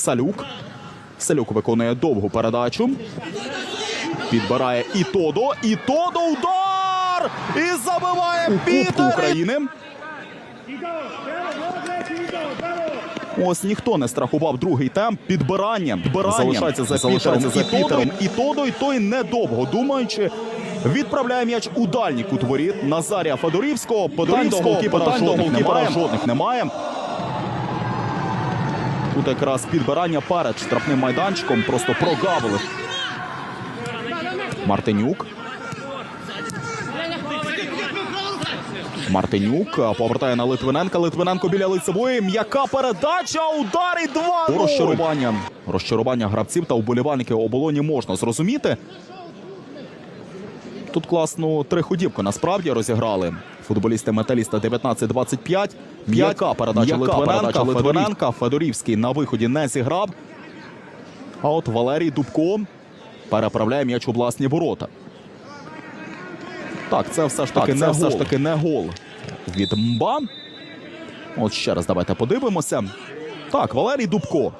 Салюк. Салюк виконує довгу передачу. Підбирає і Тодо. І Тодо удар! І забиває під України. Ось ніхто не страхував другий темп. Підбирання. Підбирання. Залишається за Залишається Пітером. за і Пітером. І Тодо, і той недовго думаючи. Відправляє м'яч у дальній кут воріт Назарія Федорівського. Питань до жодних немає. Тут якраз підбирання перед штрафним майданчиком просто прогавили. Мартинюк. Мартинюк повертає на Литвиненка. Литвиненко біля лицевої. М'яка передача. Удар і два. Розчарування. Розчарування гравців та вболівальників оболоні можна зрозуміти. Тут класну триходівку насправді розіграли. Футболісти металіста 19-25. М'яка передача Литвиненка. Литвиненка. Федорівський на виході не зіграв. А от Валерій Дубко переправляє м'яч у власні ворота. Так, це все ж таки, Так, не, це все гол. ж таки не гол від Мба. От ще раз давайте подивимося. Так, Валерій Дубко.